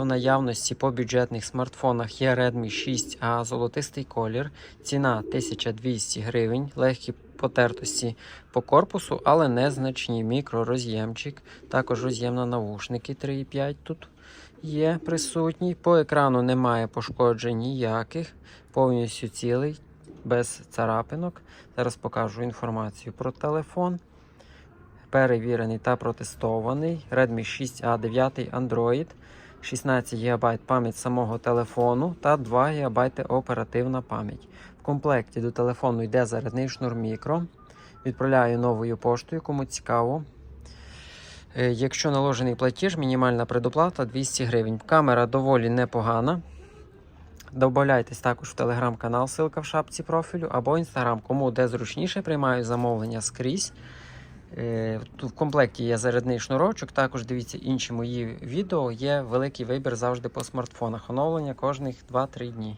В наявності по бюджетних смартфонах є Redmi 6A золотистий колір. Ціна 1200 гривень, легкі потертості по корпусу, але незначні. Мікророз'ємчик. Також роз'єм на навушники 3,5 тут є присутній. По екрану немає пошкоджень ніяких, повністю цілий, без царапинок. Зараз покажу інформацію про телефон. Перевірений та протестований. Redmi 6A 9 Android. 16 ГБ пам'ять самого телефону та 2 ГБ оперативна пам'ять. В комплекті до телефону йде зарядний шнур мікро. Відправляю новою поштою, кому цікаво. Е, Якщо наложений платіж, мінімальна предоплата 200 гривень. Камера доволі непогана. Добавляйтесь також в телеграм-канал, ссылка в шапці профілю, або інстаграм. Кому де зручніше, приймаю замовлення скрізь. Е, в комплекті є зарядний шнурочок. Також дивіться інші мої відео. Є великий вибір завжди по смартфонах. Оновлення кожних 2-3 дні.